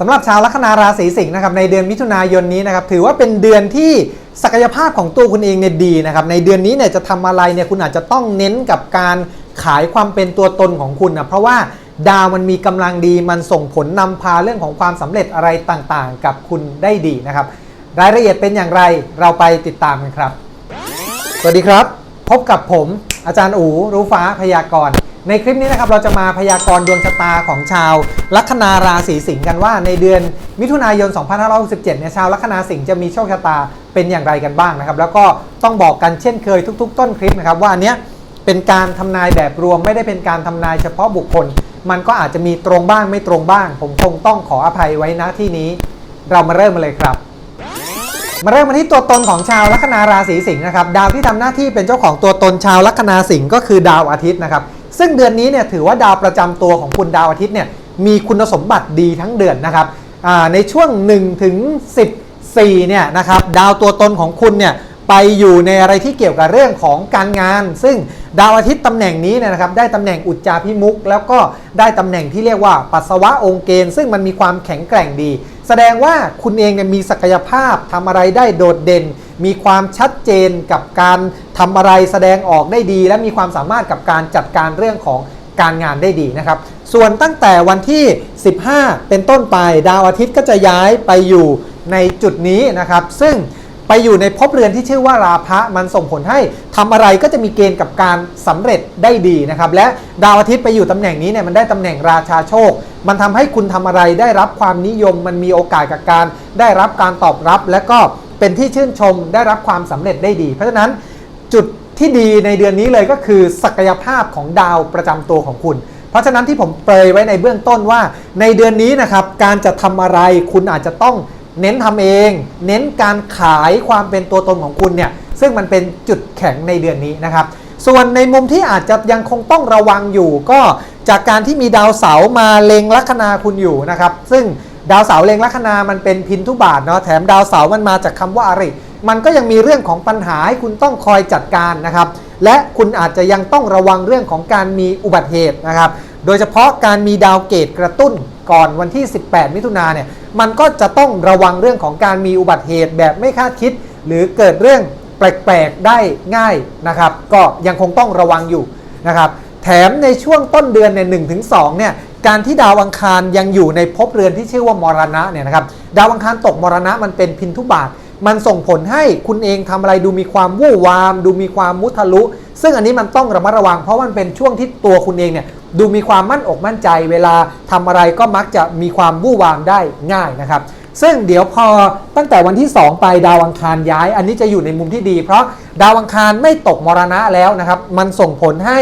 สำหรับชาวลัคนาราศีสิงห์นะครับในเดือนมิถุนายนนี้นะครับถือว่าเป็นเดือนที่ศักยภาพของตัวคุณเองเนี่ยดีนะครับในเดือนนี้เนี่ยจะทำอะไรเนี่ยคุณอาจจะต้องเน้นกับการขายความเป็นตัวตนของคุณนะเพราะว่าดาวมันมีกำลังดีมันส่งผลนำพาเรื่องของความสำเร็จอะไรต่างๆ กับคุณได้ดีนะครับ รายละเอียดเป็นอย่างไรเราไปติดตามกันครับ สวัสดีครับ พบกับผมอาจารย์อูรู้ฟ้าพยากรณ์ ในคลิปนี้นะครับเราจะมาพยากรณ์ดวงชะตาของชาวลัคนาราศีสิงห์กันว่าในเดือนมิถุนายน 2567 เนี่ยชาวลัคนาสิงห์จะมีโชคชะตาเป็นอย่างไรกันบ้างนะครับ แล้วก็ต้องบอกกันเช่นเคยทุก ๆ ต้นคลิปนะครับว่าอันเนี้ยเป็นการทำนายแบบรวมไม่ได้เป็นการทำนายเฉพาะบุคคล มันก็อาจจะมีตรงบ้างไม่ตรงบ้าง ผมคงต้องขออภัยไว้ณที่นี้ เรามาเริ่มกันเลยครับมาเริ่มกันที่ตัวตนของชาวลัคนาราศีสิงห์นะครับดาวที่ทำหน้าที่เป็นเจ้าของตัวตนชาวลัคนาสิงห์ก็คือดาวอาทิตย์นะครับ ซึ่งเดือนนี้เนี่ยถือว่าดาวประจำตัวของคุณดาวอาทิตย์เนี่ยมีคุณสมบัติดีทั้งเดือนนะครับในช่วง1ถึง14เนี่ยนะครับดาวตัวตนของคุณเนี่ย ไปอยู่ในอะไรที่เกี่ยวกับเรื่องของการงาน ซึ่งดาวอาทิตย์ตำแหน่งนี้เนี่ยนะครับได้ตำแหน่งอุจจาพิมุก แล้วก็ได้ตำแหน่งที่เรียกว่าปัสสาวะองค์เกณฑ์ซึ่งมันมีความแข็งแกร่งดี แสดงว่าคุณเองเนี่ยมีศักยภาพทำอะไรได้โดดเด่น มีความชัดเจนกับการทำอะไรแสดงออกได้ดี และมีความสามารถกับการจัดการเรื่องของการงานได้ดีนะครับ ส่วนตั้งแต่วันที่ 15 เป็นต้นไปดาวอาทิตย์ก็จะย้ายไปอยู่ในจุดนี้นะครับ ซึ่ง ไปอยู่ในภพเรือนที่ชื่อว่าราพะมันส่งผลให้ทำอะไรก็จะมีเกณฑ์กับการสำเร็จได้ดีนะครับและดาวอาทิตย์ไปอยู่ตำแหน่งนี้เนี่ยมันได้ตำแหน่งราชาโชค มันทำให้คุณทำอะไรได้รับความนิยม มันมีโอกาสกับการ ได้รับการตอบรับ และก็เป็นที่ชื่นชมได้รับความสำเร็จได้ดี เพราะฉะนั้นจุดที่ดีในเดือนนี้เลยก็คือศักยภาพของดาวประจำตัวของคุณ เพราะฉะนั้นที่ผมเปรยไว้ในเบื้องต้นว่า ในเดือนนี้นะครับการจะทำอะไรคุณอาจจะต้อง เน้นทำเอง เน้นการขายความเป็นตัวตนของคุณเนี่ยซึ่งมันเป็นจุดแข็งในเดือนนี้นะครับ ส่วนในมุมที่อาจจะยังคงต้องระวังอยู่ก็จากการที่มีดาวเสาร์มาเล็งลัคนาคุณอยู่นะครับ ซึ่งดาวเสาร์เล็งลัคนามันเป็นพินทุบาทเนาะแถมดาวเสาร์มันมาจากคำว่าอริมันก็ยังมีเรื่องของปัญหาให้คุณต้องคอยจัดการนะครับ และคุณอาจจะยังต้องระวังเรื่องของการมีอุบัติเหตุนะครับ โดยเฉพาะการมีดาวเกตกระตุ้นก่อนวันที่ 18 มิถุนาเนี่ยมันก็จะต้องระวังเรื่องของการมีอุบัติเหตุแบบไม่คาดคิด หรือเกิดเรื่องแปลกๆได้ง่ายนะครับ ก็ยังคงต้องระวังอยู่นะครับแถมในช่วงต้นเดือนเนี่ยหถึงสเนี่ยการที่ดาวอังคารยังอยู่ในภพเรือนที่ชื่อว่ามรณะเนี่ยนะครับดาวอังคารตกมรณะมันเป็นพินทุบาท มันส่งผลให้คุณเองทำอะไรดูมีความวู่วาม ดูมีความมุทะลุ ซึ่งอันนี้มันต้องระมัดระวังเพราะมันเป็นช่วงที่ตัวคุณเองเนี่ย ดูมีความมั่นอกมั่นใจเวลาทำอะไรก็มักจะมีความวู่วามได้ง่ายนะครับ ซึ่งเดี๋ยวพอตั้งแต่วันที่ 2 ไปดาวอังคารย้าย อันนี้จะอยู่ในมุมที่ดี เพราะดาวอังคารไม่ตกมรณะแล้วนะครับ มันส่งผลให้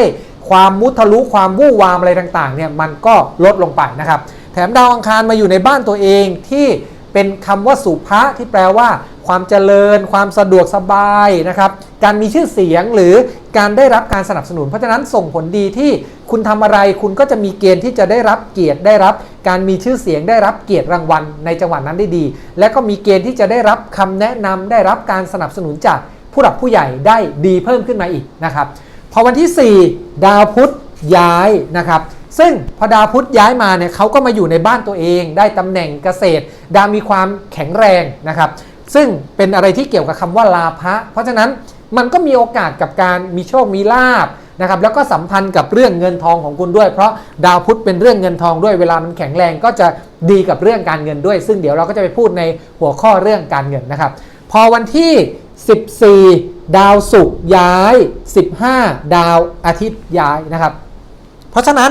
ความมุทะลุความวู่วามอะไรต่างๆเนี่ยมันก็ลดลงไปนะครับ แถมดาวอังคารมาอยู่ในบ้านตัวเองที่ เป็นคำว่าสุภะที่แปลว่า ความเจริญ ความสะดวกสบายนะครับ การมีชื่อเสียงหรือการได้รับการสนับสนุน เพราะฉะนั้นส่งผลดีที่คุณทำอะไรคุณก็จะมีเกณฑ์ที่จะได้รับเกียรติได้รับ การมีชื่อเสียงได้รับเกียรติรางวัลในจังหวัดนั้นได้ดี และก็มีเกณฑ์ที่จะได้รับคำแนะนำได้รับการสนับสนุนจากผู้หลักผู้ใหญ่ได้ดีเพิ่มขึ้นมาอีกนะครับ พอวันที่ 4 ดาวพุธย้ายนะครับ ซึ่งพอดาวพุธย้ายมาเนี่ยเขาก็มาอยู่ในบ้านตัวเอง ได้ตำแหน่งเกษตร ดาวมีความแข็งแรงนะครับ ซึ่งเป็นอะไรที่เกี่ยวกับคำว่าลาภะเพราะฉะนั้นมันก็มีโอกาสกับการมีโชคมีลาบนะครับแล้วก็สัมพันธ์กับเรื่องเงินทองของคุณด้วย เพราะดาวพุธเป็นเรื่องเงินทองด้วยเวลามันแข็งแรงก็จะดีกับเรื่องการเงินด้วย ซึ่งเดี๋ยวเราก็จะไปพูดในหัวข้อเรื่องการเงินนะครับ พอวันที่ 14 ดาวศุกร์ย้าย 15 ดาวอาทิตย์ย้ายนะครับ เพราะฉะนั้น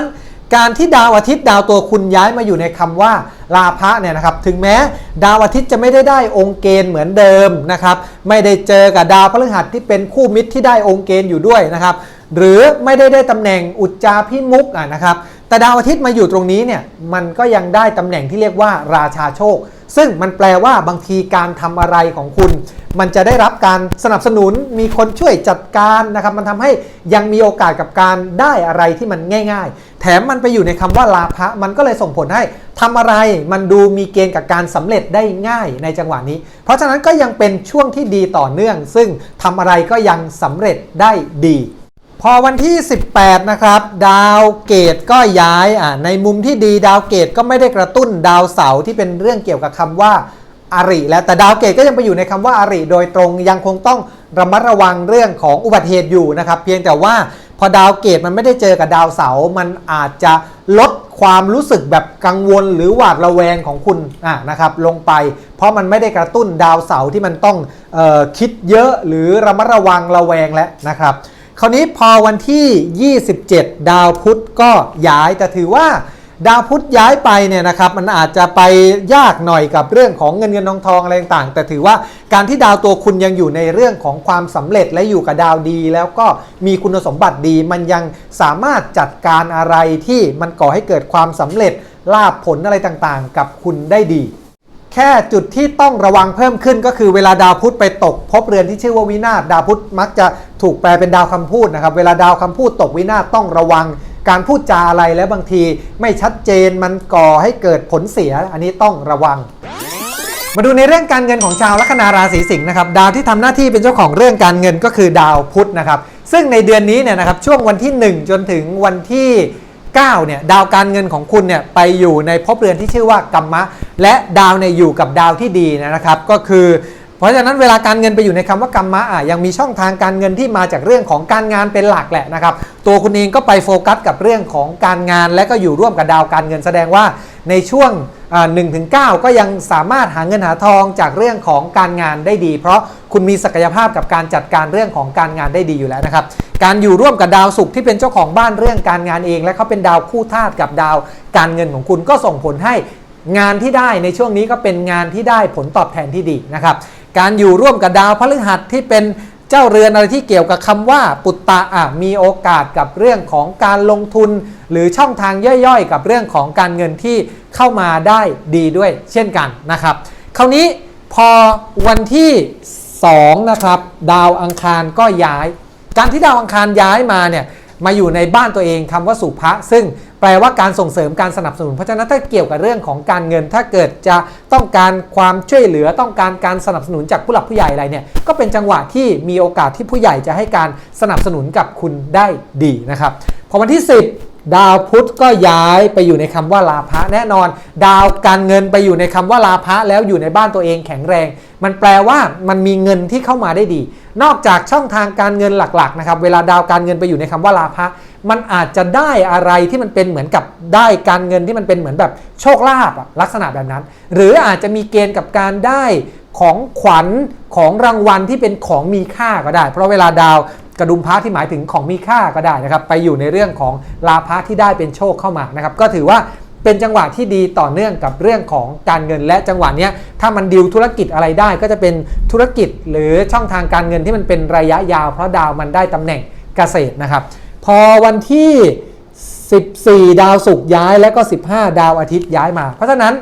การที่ดาวอาทิตย์ดาวตัวคุณย้ายมาอยู่ในคำว่าลาภะเนี่ยนะครับถึงแม้ดาวอาทิตย์จะไม่ได้ได้องค์เกณฑ์เหมือนเดิมนะครับไม่ได้เจอกับดาวพฤหัสที่เป็นคู่มิตรที่ได้องค์เกณฑ์อยู่ด้วยนะครับหรือไม่ได้ได้ตำแหน่งอุจจาพิมุกอะนะครับ แต่ดาวอาทิตย์มาอยู่ตรงนี้เนี่ยมันก็ยังได้ตำแหน่งที่เรียกว่าราชาโชค ซึ่งมันแปลว่าบางทีการทำอะไรของคุณ มันจะได้รับการสนับสนุนมีคนช่วยจัดการนะครับมันทำให้ยังมีโอกาสกับการได้อะไรที่มันง่าย ๆ แถมมันไปอยู่ในคำว่าลาภะมันก็เลยส่งผลให้ทำอะไรมันดูมีเกณฑ์กับการสำเร็จได้ง่ายในจังหวะนี้ เพราะฉะนั้นก็ยังเป็นช่วงที่ดีต่อเนื่อง ซึ่งทำอะไรก็ยังสำเร็จได้ดี พอวันที่ 18 นะครับ ดาวเกตก็ย้ายอะในมุมที่ดีดาวเกตก็ไม่ได้กระตุ้นดาวเสาร์ที่เป็นเรื่องเกี่ยวกับคำว่าอาริแล้วแต่ดาวเกตก็ยังไปอยู่ในคำว่าอาริโดยตรงยังคงต้องระมัดระวังเรื่องของอุบัติเหตุอยู่นะครับ เพียงแต่ว่าพอดาวเกตมันไม่ได้เจอกับดาวเสาร์มันอาจจะลดความรู้สึกแบบกังวลหรือหวาดระแวงของคุณะนะครับลงไป เพราะมันไม่ได้กระตุ้นดาวเสาร์ที่มันต้องออคิดเยอะหรือระมัดระวังระแวงแล้วนะครับ คราวนี้พอวันที่ 27 ดาวพุธก็ย้ายแต่ถือว่าดาวพุธย้ายไปเนี่ยนะครับมันอาจจะไปยากหน่อยกับเรื่องของเงินเงินทองทองอะไรต่างแต่ถือว่าการที่ดาวตัวคุณยังอยู่ในเรื่องของความสำเร็จและอยู่กับดาวดี แล้วก็มีคุณสมบัติดี มันยังสามารถจัดการอะไรที่มันก่อให้เกิดความสำเร็จลาภผลอะไรต่างๆ กับคุณได้ดี แค่จุดที่ต้องระวังเพิ่มขึ้นก็คือเวลาดาวพุธไปตก พบเรือนที่ชื่อว่าวินาศดาวพุธมักจะถูกแปลเป็นดาวคำพูดนะครับ เวลาดาวคำพูดตกวินาศต้องระวัง การพูดจาอะไรแล้วบางทีไม่ชัดเจนมันก่อให้เกิดผลเสีย อันนี้ต้องระวัง มาดูในเรื่องการเงินของชาวลัคนาราศีสิงห์นะครับ ดาวที่ทำหน้าที่เป็นเจ้าของเรื่องการเงินก็คือดาวพุธนะครับ ซึ่งในเดือนนี้เนี่ยนะครับช่วงวันที่ 1 จนถึงวันที่ 9เนี่ยดาวการเงินของคุณเนี่ยไปอยู่ในภพเรือนที่ชื่อว่ากัมมะ และดาวเนี่ยอยู่กับดาวที่ดีนะครับก็คือ เพราะฉะนั้นเวลาการเงินไปอยู่ในคำว่ากัมมะอะยังมีช่องทางการเงินที่มาจากเรื่องของการงานเป็นหลักแหละนะครับตัวคุณเองก็ไปโฟกัสกับเรื่องของการงาน และก็อยู่ร่วมกับดาวการเงินแสดงว่าในช่วง หนึ่งถึงเก็ยังสามารถหาเงินหาทองจากเรื่องของการงานได้ดี เพราะคุณมีศักยภาพกับการจัดการเรื่องของการงานได้ดีอยู่แล้วนะครับ การอยู่ร่วมกับดาวศุกร์ที่เป็นเจ้าของบ้านเรื่องการงานเอง และเขาเป็นดาวคู่ธาตุกับดาวการเงินของคุณก็ส่งผลให้งานที่ได้ในช่วงนี้ก็เป็นงานที่ได้ผลตอบแทนที่ดีนะครับการอยู่ร่วมกับดาวพฤหัสที่เป็นเจ้าเรือนอะไรที่เกี่ยวกับคำว่าปุตตะมีโอกาสกับเรื่องของการลงทุน หรือช่องทางย่อยๆ กับเรื่องของการเงินที่เข้ามาได้ดีด้วยเช่นกันนะครับ คราวนี้พอวันที่ 2 นะครับ ดาวอังคารก็ย้าย การที่ดาวอังคารย้ายมาเนี่ยมาอยู่ในบ้านตัวเองคำว่าสุภะซึ่งแปลว่าการส่งเสริมการสนับสนุน เพราะฉะนั้นถ้าเกี่ยวกับเรื่องของการเงิน ถ้าเกิดจะต้องการความช่วยเหลือต้องการการสนับสนุนจากผู้หลักผู้ใหญ่อะไรเนี่ยก็เป็นจังหวะที่มีโอกาสที่ผู้ใหญ่จะให้การสนับสนุนกับคุณได้ดีนะครับพอวันที่ 10 ดาวพุธก็ย้ายไปอยู่ในคำว่าลาภะแน่นอน ดาวการเงินไปอยู่ในคำว่าลาภะแล้วอยู่ในบ้านตัวเองแข็งแรง มันแปลว่ามันมีเงินที่เข้ามาได้ดี นอกจากช่องทางการเงินหลักๆนะครับเวลาดาวการเงินไปอยู่ในคำว่าลาภะมันอาจจะได้อะไรที่มันเป็นเหมือนกับได้การเงินที่มันเป็นเหมือนแบบโชคลาภลักษณะแบบนั้น หรืออาจจะมีเกณฑ์กับการได้ของขวัญของรางวัลที่เป็นของมีค่าก็ได้ เพราะเวลาดาว กระดุมพระที่หมายถึงของมีค่าก็ได้นะครับ ไปอยู่ในเรื่องของลาภะที่ได้เป็นโชคเข้ามานะครับ ก็ถือว่าเป็นจังหวะที่ดีต่อเนื่องกับเรื่องของการเงินและจังหวะนี้ถ้ามันดิวธุรกิจอะไรได้ ก็จะเป็นธุรกิจหรือช่องทางการเงินที่มันเป็นระยะยาวเพราะดาวมันได้ตำแหน่งเกษตรนะครับ พอวันที่ 14 ดาวศุกร์ย้ายและก็ 15 ดาวอาทิตย์ย้ายมา เพราะฉะนั้น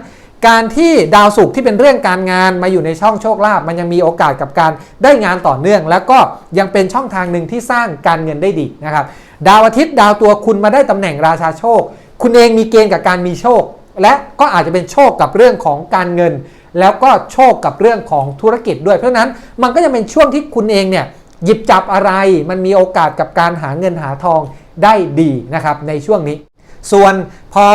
การที่ดาวศุกร์ที่เป็นเรื่องการงานมาอยู่ในช่องโชคลาภมันยังมีโอกาสกับการได้งานต่อเนื่อง แล้วก็ยังเป็นช่องทางหนึ่งที่สร้างการเงินได้ดีนะครับดาวอาทิตย์ดาวตัวคุณมาได้ตำแหน่งราชาโชค คุณเองมีเกณฑ์กับการมีโชค และก็อาจจะเป็นโชคกับเรื่องของการเงิน แล้วก็โชคกับเรื่องของธุรกิจด้วย เพราะฉะนั้นมันก็จะเป็นช่วงที่คุณเองเนี่ยหยิบจับอะไรมันมีโอกาสกับการหาเงินหาทองได้ดีนะครับในช่วงนี้ ส่วนพอ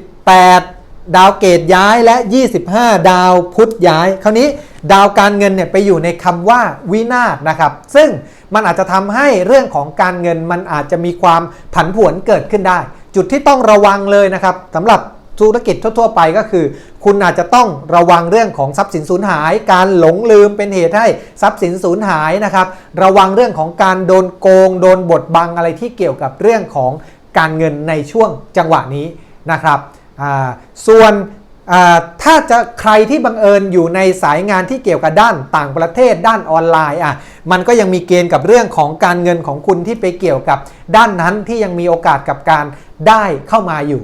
18 ดาวเกตย้ายและ 25 ดาวพุธย้าย คราวนี้ดาวการเงินเนี่ยไปอยู่ในคำว่าวินาศนะครับ ซึ่งมันอาจจะทำให้เรื่องของการเงินมันอาจจะมีความผันผวนเกิดขึ้นได้ จุดที่ต้องระวังเลยนะครับสำหรับธุรกิจทั่ว ๆ ไปก็คือ คุณอาจจะต้องระวังเรื่องของทรัพย์สินสูญหาย การหลงลืมเป็นเหตุให้ทรัพย์สินสูญหายนะครับระวังเรื่องของการโดนโกง โดนบดบังอะไรที่เกี่ยวกับเรื่องของการเงินในช่วงจังหวะนี้นะครับ ส่วนถ้าจะใครที่บังเอิญอยู่ในสายงานที่เกี่ยวกับด้านต่างประเทศด้านออนไลน์อะมันก็ยังมีเกณฑ์กับเรื่องของการเงินของคุณที่ไปเกี่ยวกับด้านนั้นที่ยังมีโอกาสกับการได้เข้ามาอยู่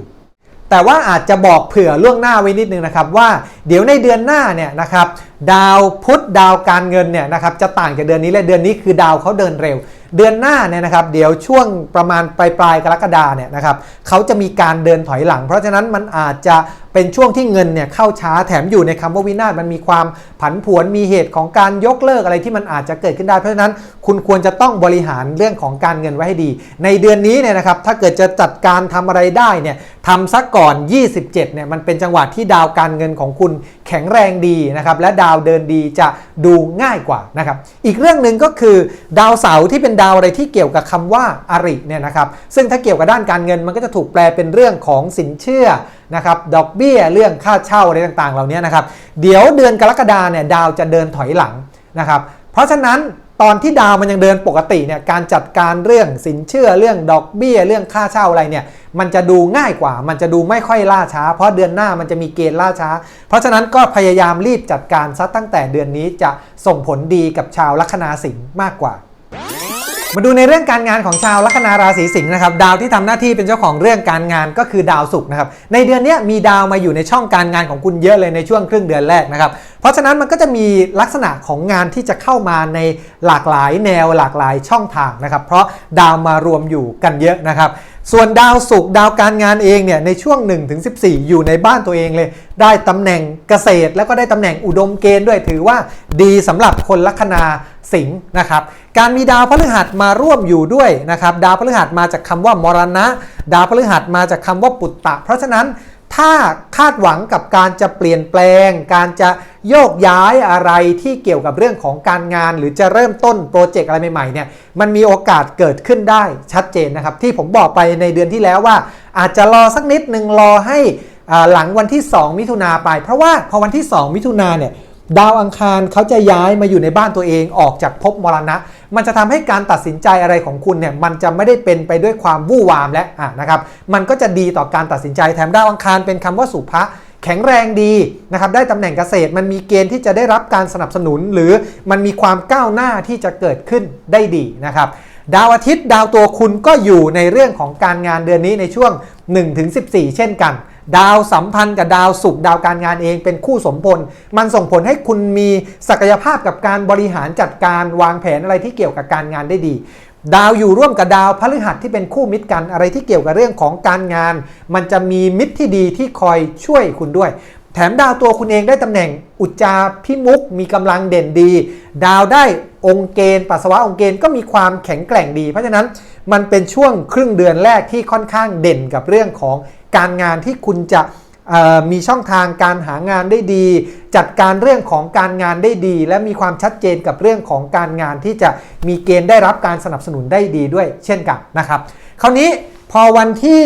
แต่ว่าอาจจะบอกเผื่อล่วงหน้าไว้นิดนึงนะครับว่าเดี๋ยวในเดือนหน้าเนี่ยนะครับดาวพุธดาวการเงินเนี่ยนะครับจะต่างจากเดือนนี้และเดือนนี้คือดาวเขาเดินเร็ว เดือนหน้าเนี่ยนะครับเดี๋ยวช่วงประมาณปลายปลายกรกฎาเนี่ยนะครับเขาจะมีการเดินถอยหลัง เพราะฉะนั้นมันอาจจะ เป็นช่วงที่เงินเนี่ยเข้าช้าแถมอยู่ในคำว่าวินาศมันมีความผันผวนมีเหตุของการยกเลิกอะไรที่มันอาจจะเกิดขึ้นได้เพราะฉะนั้น คุณควรจะต้องบริหารเรื่องของการเงินไว้ให้ดี ในเดือนนี้เนี่ยนะครับถ้าเกิดจะจัดการทำอะไรได้เนี่ยทำซะก่อน 27เนี่ยมันเป็นจังหวะที่ดาวการเงินของคุณแข็งแรงดีนะครับและดาวเดินดีจะดูง่ายกว่านะครับอีกเรื่องหนึ่งก็คือดาวเสาร์ที่เป็นดาวอะไรที่เกี่ยวกับคำว่าอริเนี่ยนะครับซึ่งถ้าเกี่ยวกับด้านการเงินมันก็จะถูกแปลเป็นเรื่องของสินเชื่อนะครับดอกเบี้บี้ยเรื่องค่าเช่าอะไรต่างๆ เหล่านี้นะครับ เดี๋ยวเดือนกรกฎาเนี่ยดาวจะเดินถอยหลังนะครับ เพราะฉะนั้นตอนที่ดาวมันยังเดินปกติเนี่ยการจัดการเรื่องสินเชื่อเรื่องดอกเบี้ย เรื่องค่าเช่าอะไรเนี่ยมันจะดูง่ายกว่า มันจะดูไม่ค่อยล่าช้า เพราะเดือนหน้ามันจะมีเกณฑ์ล่าช้า เพราะฉะนั้นก็พยายามรีบจัดการซะตั้งแต่เดือนนี้จะส่งผลดีกับชาวลัคนาสิงห์มากกว่า มาดูในเรื่องการงานของชาวลัคนาราศีสิงห์นะครับดาวที่ทำหน้าที่เป็นเจ้าของเรื่องการงานก็คือดาวศุกร์นะครับในเดือนนี้มีดาวมาอยู่ในช่องการงานของคุณเยอะเลยในช่วงครึ่งเดือนแรกนะครับเพราะฉะนั้นมันก็จะมีลักษณะของงานที่จะเข้ามาในหลากหลายแนวหลากหลายช่องทางนะครับเพราะดาวมารวมอยู่กันเยอะนะครับส่วนดาวศุกร์ดาวการงานเองเนี่ยในช่วง 1-14 อยู่ในบ้านตัวเองเลย ได้ตำแหน่งเกษตร แล้วก็ได้ตำแหน่งอุดมเกณฑ์ด้วยถือว่าดีสำหรับคนลัคนาสิงห์นะครับการมีดาวพฤหัสมาร่วมอยู่ด้วยนะครับดาวพฤหัสมาจากคำว่ามรณะ ดาวพฤหัสมาจากคำว่าปุตตะ เพราะฉะนั้น ถ้าคาดหวังกับการจะเปลี่ยนแปลง การจะโยกย้ายอะไรที่เกี่ยวกับเรื่องของการงาน หรือจะเริ่มต้นโปรเจกต์อะไรใหม่ๆเนี่ยมันมีโอกาสเกิดขึ้นได้ชัดเจนนะครับ ที่ผมบอกไปในเดือนที่แล้วว่า อาจจะรอสักนิดหนึ่งรอให้อ่าหลังวันที่ 2 มิถุนาไป เพราะว่าพอวันที่ 2 มิถุนาเนี่ย ดาวอังคารเขาจะย้ายมาอยู่ในบ้านตัวเองออกจากภพมรณะ มันจะทำให้การตัดสินใจอะไรของคุณเนี่ยมันจะไม่ได้เป็นไปด้วยความวู่วามและอะนะครับ มันก็จะดีต่อการตัดสินใจแถมดาวอังคารเป็นคำว่าสุภะแข็งแรงดีนะครับได้ตำแหน่งเกษตรมันมีเกณฑ์ที่จะได้รับการสนับสนุน หรือมันมีความก้าวหน้าที่จะเกิดขึ้นได้ดีนะครับ ดาวอาทิตย์ดาวตัวคุณก็อยู่ในเรื่องของการงานเดือนนี้ในช่วง 1-14 เช่นกัน ดาวสัมพันธ์กับดาวศุกร์ดาวการงานเองเป็นคู่สมพล มันส่งผลให้คุณมีศักยภาพกับการบริหารจัดการวางแผนอะไรที่เกี่ยวกับการงานได้ดีดาวอยู่ร่วมกับดาวพฤหัสที่เป็นคู่มิตรกันอะไรที่เกี่ยวกับเรื่องของการงาน มันจะมีมิตรที่ดีที่คอยช่วยคุณด้วย แถมดาวตัวคุณเองได้ตำแหน่งอุจจาพิมุกมีกำลังเด่นดี ดาวได้องค์เกณฑ์ปัสสาวะองค์เกณฑ์ก็มีความแข็งแกร่งดี เพราะฉะนั้นมันเป็นช่วงครึ่งเดือนแรกที่ค่อนข้างเด่นกับเรื่องของการงานที่คุณจะมีช่องทางการหางานได้ดี จัดการเรื่องของการงานได้ดี และมีความชัดเจนกับเรื่องของการงานที่จะมีเกณฑ์ได้รับการสนับสนุนได้ดีด้วยเช่นกันนะครับ คราวนี้พอวันที่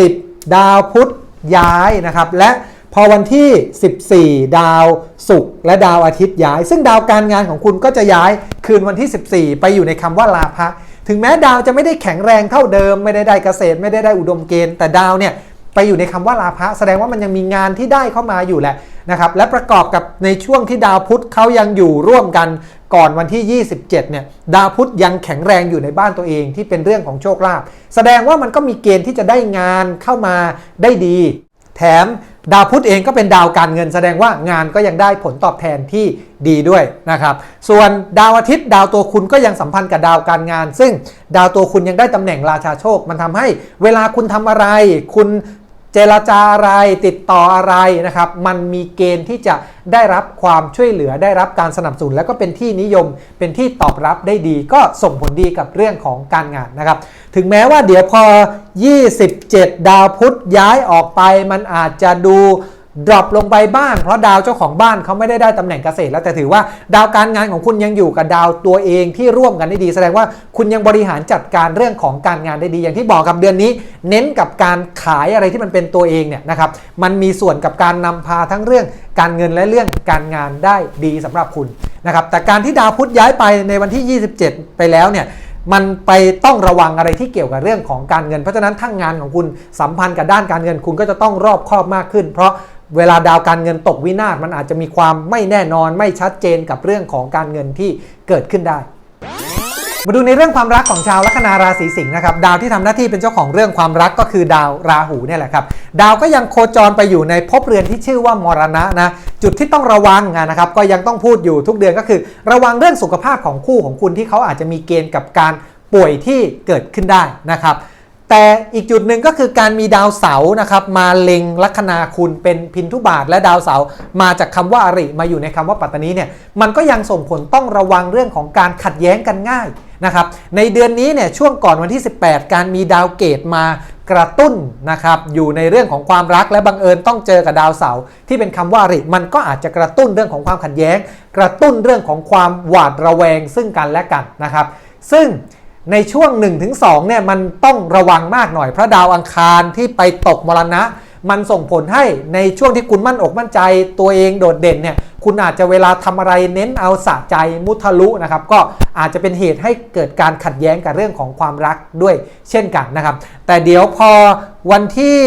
10 ดาวพุธย้ายนะครับและ พอวันที่ 14 ดาวศุกร์และดาวอาทิตย์ย้าย ซึ่งดาวการงานของคุณก็จะย้ายคืนวันที่ 14 ไปอยู่ในคำว่าลาภะถึงแม้ดาวจะไม่ได้แข็งแรงเท่าเดิม ไม่ได้ได้เกษตร ไม่ได้ได้อุดมเกณฑ์แต่ดาวเนี่ยไปอยู่ในคำว่าลาภะแสดงว่ามันยังมีงานที่ได้เข้ามาอยู่แหละนะครับและประกอบกับในช่วงที่ดาวพุธเขายังอยู่ร่วมกันก่อนวันที่ 27 เนี่ยดาวพุธยังแข็งแรงอยู่ในบ้านตัวเองที่เป็นเรื่องของโชคลาภแสดงว่ามันก็มีเกณฑ์ที่จะได้งานเข้ามาได้ดี แถม ดาวพุธเองก็เป็นดาวการเงินแสดงว่างานก็ยังได้ผลตอบแทนที่ดีด้วยนะครับ ส่วนดาวอาทิตย์ ดาวตัวคุณก็ยังสัมพันธ์กับดาวการงาน ซึ่งดาวตัวคุณยังได้ตำแหน่งราชาโชค มันทำให้เวลาคุณทำอะไร คุณ เจรจาอะไรติดต่ออะไรนะครับ มันมีเกณฑ์ที่จะได้รับความช่วยเหลือได้รับการสนับสนุน แล้วก็เป็นที่นิยมเป็นที่ตอบรับได้ดี ก็ส่งผลดีกับเรื่องของการงานนะครับ ถึงแม้ว่าเดี๋ยวพอ 27 ดาวพุธย้ายออกไป มันอาจจะดู ดรอปลงไปบ้าง เพราะดาวเจ้าของบ้านเขาไม่ได้ได้ตำแหน่งเกษตรแล้วแต่ถือว่าดาวการงานของคุณยังอยู่กับดาวตัวเองที่ร่วมกันได้ดี แสดงว่าคุณยังบริหารจัดการเรื่องของการงานได้ดี อย่างที่บอกกับเดือนนี้ เน้นกับการขายอะไรที่มันเป็นตัวเองเนี่ยนะครับมันมีส่วนกับการนำพาทั้งเรื่องการเงินและเรื่องการงานได้ดีสำหรับคุณนะครับแต่การที่ดาวพุธย้ายไปในวันที่ 27 ไปแล้วเนี่ยมันไปต้องระวังอะไรที่เกี่ยวกับเรื่องของการเงิน เพราะฉะนั้นทั้งงานของคุณสัมพันธ์กับด้านการเงินคุณก็จะต้องรอบคอบมากขึ้น เพราะ เวลาดาวการเงินตกวินาศมันอาจจะมีความไม่แน่นอนไม่ชัดเจนกับเรื่องของการเงินที่เกิดขึ้นได้ มาดูในเรื่องความรักของชาวลัคนาราศีสิงห์นะครับดาวที่ทำหน้าที่เป็นเจ้าของเรื่องความรักก็คือดาวราหูเนี่ยแหละครับดาวก็ยังโคจรไปอยู่ในภพเรือนที่ชื่อว่ามรณะนะจุดที่ต้องระวังนะครับก็ยังต้องพูดอยู่ทุกเดือนก็คือ ระวังเรื่องสุขภาพของคู่ของคุณที่เขาอาจจะมีเกณฑ์กับการป่วยที่เกิดขึ้นได้นะครับ แต่อีกจุดหนึ่งก็คือการมีดาวเสาร์นะครับมาเล็งลัคนาคุณเป็นพินทุบาทและดาวเสาร์มาจากคำว่าอริมาอยู่ในคำว่าปัตตานีเนี่ยมันก็ยังส่งผลต้องระวังเรื่องของการขัดแย้งกันง่ายนะครับในเดือนนี้เนี่ยช่วงก่อนวันที่ 18 การมีดาวเกตมากระตุ้นนะครับอยู่ในเรื่องของความรักและบังเอิญต้องเจอกับดาวเสาร์ที่เป็นคำว่าอริมันก็อาจจะกระตุ้นเรื่องของความขัดแย้ง กระตุ้นเรื่องของความหวาดระแวงซึ่งกันและกันนะครับซึ่ง ในช่วง 1-2เนี่ยมันต้องระวังมากหน่อยเพราะดาวอังคารที่ไปตกมรณะ มันส่งผลให้ในช่วงที่คุณมั่นอกมั่นใจตัวเองโดดเด่นเนี่ยคุณอาจจะเวลาทำอะไรเน้นเอาสะใจมุทะลุนะครับก็อาจจะเป็นเหตุให้เกิดการขัดแย้งกับเรื่องของความรักด้วยเช่นกันนะครับ แต่เดี๋ยวพอวันที่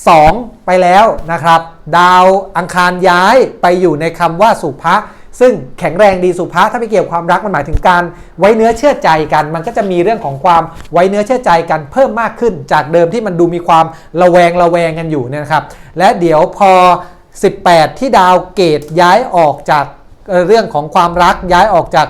2 ไปแล้วนะครับ ดาวอังคารย้ายไปอยู่ในคำว่าสุภะ ซึ่งแข็งแรงดีสุภาถ้าไม่เกี่ยวความรักมันหมายถึงการไว้เนื้อเชื่อใจกัน มันก็จะมีเรื่องของความไว้เนื้อเชื่อใจกันเพิ่มมากขึ้น จากเดิมที่มันดูมีความระแวงระแวงกันอยู่เนี่ยนะครับ และเดี๋ยวพอ 18 ที่ดาวเกตย้ายออกจากเรื่องของความรักย้ายออกจาก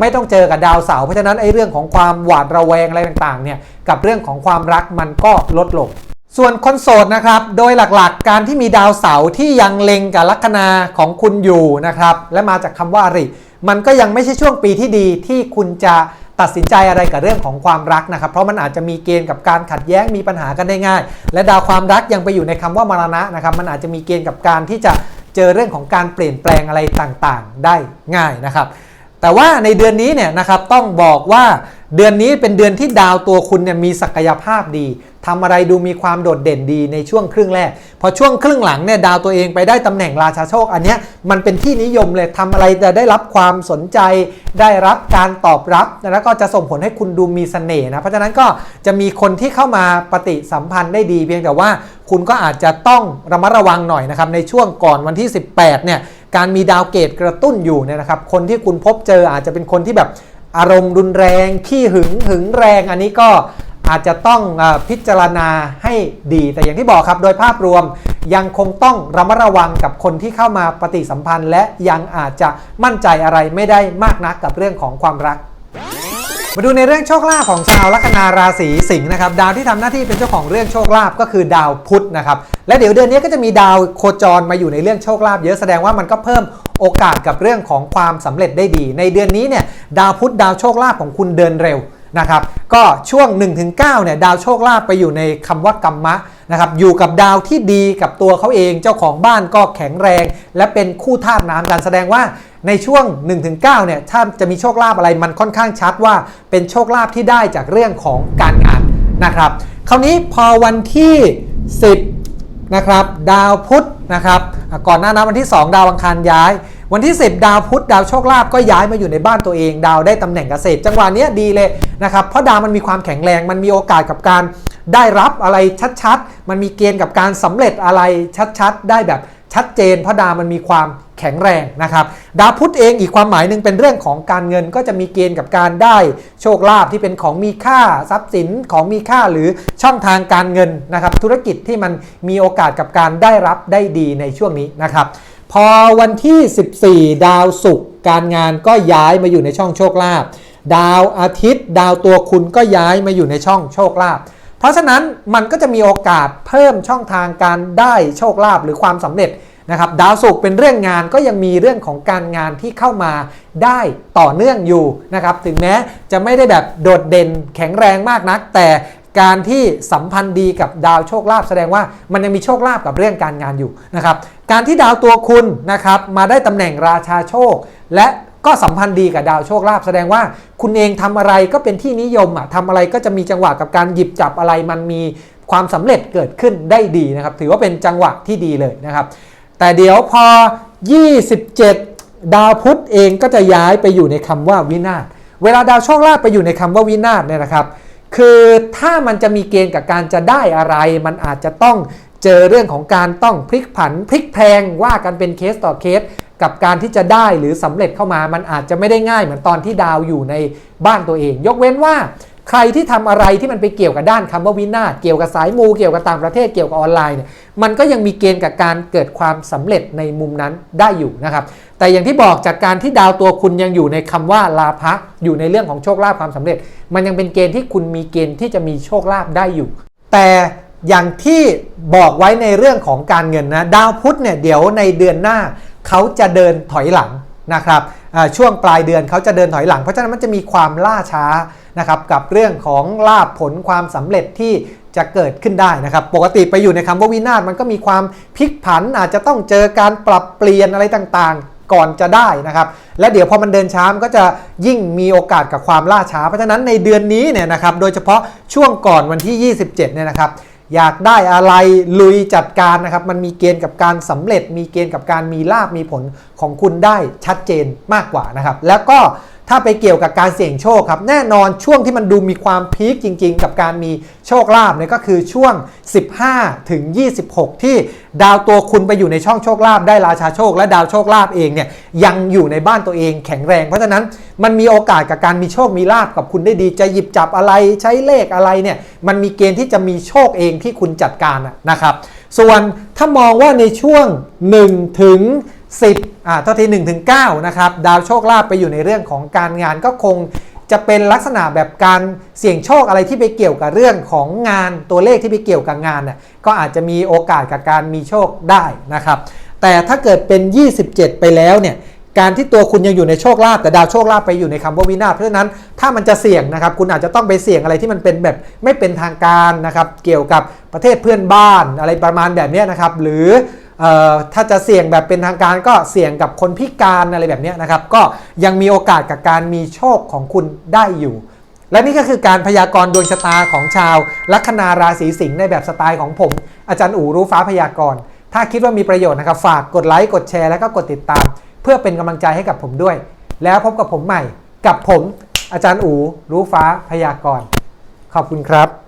ไม่ต้องเจอกับดาวเสาร์เพราะฉะนั้นไอ้เรื่องของความหวาดระแวงอะไรต่างๆเนี่ยกับเรื่องของความรักมันก็ลดลง ส่วนคนโสดนะครับ โดยหลักๆ การที่มีดาวเสาร์ที่ยังเล็งกับลัคนาของคุณอยู่นะครับ และมาจากคำว่าอริ มันก็ยังไม่ใช่ช่วงปีที่ดีที่คุณจะตัดสินใจอะไรกับเรื่องของความรักนะครับ เพราะมันอาจจะมีเกณฑ์กับการขัดแย้งมีปัญหากันได้ง่าย และดาวความรักยังไปอยู่ในคำว่ามรณะนะครับ มันอาจจะมีเกณฑ์กับการที่จะเจอเรื่องของการเปลี่ยนแปลงอะไรต่างๆ ได้ง่ายนะครับ แต่ว่าในเดือนนี้เนี่ยนะครับต้องบอกว่าเดือนนี้เป็นเดือนที่ดาวตัวคุณเนี่ยมีศักยภาพดีทำอะไรดูมีความโดดเด่นดีในช่วงครึ่งแรก พอช่วงครึ่งหลังเนี่ยดาวตัวเองไปได้ตำแหน่งราชาโชค อันนี้มันเป็นที่นิยมเลยทำอะไรจะได้รับความสนใจ ได้รับการตอบรับ แล้วก็จะส่งผลให้คุณดูมีเสน่ห์นะ เพราะฉะนั้นก็จะมีคนที่เข้ามาปฏิสัมพันธ์ได้ดี เพียงแต่ว่า คุณก็อาจจะต้องระมัดระวังหน่อยนะครับในช่วงก่อนวันที่ 18เนี่ยการมีดาวเกตกระตุ้นอยู่เนี่ยนะครับคนที่คุณพบเจออาจจะเป็นคนที่แบบอารมณ์รุนแรงขี้หึงหึงแรงอันนี้ก็อาจจะต้องอพิจารณาให้ดีแต่อย่างที่บอกครับ โดยภาพรวมยังคงต้องระมัดระวังกับคนที่เข้ามาปฏิสัมพันธ์ และยังอาจจะมั่นใจอะไรไม่ได้มากนักกับเรื่องของความรัก มาดูในเรื่องโชคลาภของชาวลัคนาราศีสิงห์นะครับดาวที่ทำหน้าที่เป็นเจ้าของเรื่องโชคลาภก็คือดาวพุธนะครับและเดี๋ยวเดือนนี้ก็จะมีดาวโคจรมาอยู่ในเรื่องโชคลาภเยอะแสดงว่ามันก็เพิ่มโอกาสกับเรื่องของความสำเร็จได้ดี ในเดือนนี้เนี่ยดาวพุธดาวโชคลาภของคุณเดินเร็ว นะครับก็ช่วง 1-9เนี่ยดาวโชคลาภไปอยู่ในคำว่ากรรมะนะครับอยู่กับดาวที่ดีกับตัวเขาเองเจ้าของบ้านก็แข็งแรง และเป็นคู่ธาตุน้ำกันแสดงว่าในช่วง 1-9เนี่ยถ้าจะมีโชคลาภอะไรมันค่อนข้างชัดว่าเป็นโชคลาภที่ได้จากเรื่องของการงานนะครับคราวนี้พอวันที่ 10นะครับดาวพุธนะครับก่อนหน้านั้นวันที่ 2 ดาวอังคารย้าย วันที่ 10 ดาวพุธดาวโชคลาภก็ย้ายมาอยู่ในบ้านตัวเอง ดาวได้ตำแหน่งเกษตร จังหวะนี้ดีเลยนะครับเพราะดาวมันมีความแข็งแรงมันมีโอกาสกับการได้รับอะไรชัดๆ มันมีเกณฑ์กับการสำเร็จอะไรชัดๆ ได้แบบชัดเจน เพราะดาวมันมีความแข็งแรงนะครับดาวพุธเองอีกความหมายหนึ่งเป็นเรื่องของการเงินก็จะมีเกณฑ์กับการได้โชคลาภที่เป็นของมีค่าทรัพย์สินของมีค่าหรือช่องทางการเงินนะครับธุรกิจที่มันมีโอกาสกับการได้รับได้ดีในช่วงนี้นะครับ พอวันที่ 14 ดาวศุกร์การงานก็ย้ายมาอยู่ในช่องโชคลาภดาวอาทิตย์ ดาวตัวคุณก็ย้ายมาอยู่ในช่องโชคลาภเพราะฉะนั้นมันก็จะมีโอกาสเพิ่มช่องทางการได้โชคลาภหรือความสำเร็จนะครับดาวศุกร์เป็นเรื่องงานก็ยังมีเรื่องของการงานที่เข้ามาได้ต่อเนื่องอยู่นะครับถึงแม้จะไม่ได้แบบโดดเด่นแข็งแรงมากนัก แต่การที่สัมพันธ์ดีกับดาวโชคลาภแสดงว่ามันยังมีโชคลาภกับเรื่องการงานอยู่นะครับ การที่ดาวตัวคุณนะครับมาได้ตำแหน่งราชาโชค และก็สัมพันธ์ดีกับดาวโชคลาภแสดงว่าคุณเองทำอะไรก็เป็นที่นิยมอะทำอะไรก็จะมีจังหวะกับการหยิบจับอะไรมันมีความสำเร็จเกิดขึ้นได้ดีนะครับ ถือว่าเป็นจังหวะที่ดีเลยนะครับ แต่เดี๋ยวพอ 27 ดาวพุธเองก็จะย้ายไปอยู่ในคำว่าวินาศเวลาดาวโชคลาภไปอยู่ในคำว่าวินาศเนี่ยนะครับ คือถ้ามันจะมีเกณฑ์กับการจะได้อะไร มันอาจจะต้อง เจอเรื่องของการต้องพลิกผันพลิกแพงว่ากันเป็นเคสต่อเคส กับการที่จะได้หรือสำเร็จเข้ามามันอาจจะไม่ได้ง่ายเหมือนตอนที่ดาวอยู่ในบ้านตัวเอง ยกเว้นว่าใครที่ทำอะไรที่มันไปเกี่ยวกับด้านคำว่าวินาศเกี่ยวกับสายมู เกี่ยวกับต่างประเทศเกี่ยวกับออนไลน์เนี่ยมันก็ยังมีเกณฑ์กับการเกิดความสำเร็จในมุมนั้นได้อยู่นะครับ แต่อย่างที่บอกจากการที่ดาวตัวคุณยังอยู่ในคำว่าลาภะอยู่ในเรื่องของโชคลาภความสำเร็จ มันยังเป็นเกณฑ์ที่คุณมีเกณฑ์ที่จะมีโชคลาภได้อยู่ แต่ อย่างที่บอกไว้ในเรื่องของการเงินนะดาวพุธเนี่ยเดี๋ยวในเดือนหน้าเขาจะเดินถอยหลังนะครับช่วงปลายเดือนเขาจะเดินถอยหลัง เพราะฉะนั้นมันจะมีความล่าช้านะครับกับเรื่องของลาภผลความสำเร็จที่จะเกิดขึ้นได้นะครับ ปกติไปอยู่ในคำว่าวินาศมันก็มีความพลิกผันอาจจะต้องเจอการปรับเปลี่ยนอะไรต่างๆ ก่อนจะได้นะครับ และเดี๋ยวพอมันเดินช้ามันก็จะยิ่งมีโอกาสกับความล่าช้า เพราะฉะนั้นในเดือนนี้เนี่ยนะครับโดยเฉพาะช่วงก่อนวันที่ 27เนี่ยนะครับ อยากได้อะไรลุยจัดการนะครับ มันมีเกณฑ์กับการสำเร็จ มีเกณฑ์กับการมีลาบมีผลของคุณได้ชัดเจนมากกว่านะครับ แล้วก็ ถ้าไปเกี่ยวกับการเสี่ยงโชคครับ แน่นอนช่วงที่มันดูมีความพีคจริง ๆ กับการมีโชคลาภเนี่ยก็คือช่วง 15 ถึง 26 ที่ดาวตัวคุณไปอยู่ในช่องโชคลาภได้ราชาโชค และดาวโชคลาภเองเนี่ยยังอยู่ในบ้านตัวเองแข็งแรง เพราะฉะนั้นมันมีโอกาสกับการมีโชคมีลาภกับคุณได้ดี จะหยิบจับอะไรใช้เลขอะไรเนี่ยมันมีเกณฑ์ที่จะมีโชคเองที่คุณจัดการนะครับ ส่วนถ้ามองว่าในช่วง1ถึง10 อ่าเท่าที่1ถึง9นะครับดาวโชคลาภไปอยู่ในเรื่องของการงานก็คงจะเป็นลักษณะแบบการเสี่ยงโชคอะไรที่ไปเกี่ยวกับเรื่องของงานตัวเลขที่ไปเกี่ยวกับงานเนี่ยก็อาจจะมีโอกาสกับการมีโชคได้นะครับ แต่ถ้าเกิดเป็น 27 ไปแล้วเนี่ยการที่ตัวคุณยังอยู่ในโชคลาภแต่ดาวโชคลาภไปอยู่ในคำว่าวินาศเพราะฉะนั้นถ้ามันจะเสี่ยงนะครับ คุณอาจจะต้องไปเสี่ยงอะไรที่มันเป็นแบบไม่เป็นทางการนะครับ เกี่ยวกับประเทศเพื่อนบ้านอะไรประมาณแบบนี้นะครับ หรือ ถ้าจะเสี่ยงแบบเป็นทางการก็เสี่ยงกับคนพิการอะไรแบบนี้นะครับ ก็ยังมีโอกาสกับการมีโชคของคุณได้อยู่ และนี่ก็คือการพยากรณ์ดวงชะตาของชาวลัคนาราศีสิงห์ในแบบสไตล์ของผม อาจารย์อู๋รู้ฟ้าพยากรณ์ ถ้าคิดว่ามีประโยชน์นะครับ ฝากกดไลค์กดแชร์แล้วก็กดติดตาม เพื่อเป็นกำลังใจให้กับผมด้วย แล้วพบกับผมใหม่กับผม อาจารย์อู๋รู้ฟ้าพยากรณ์ ขอบคุณครับ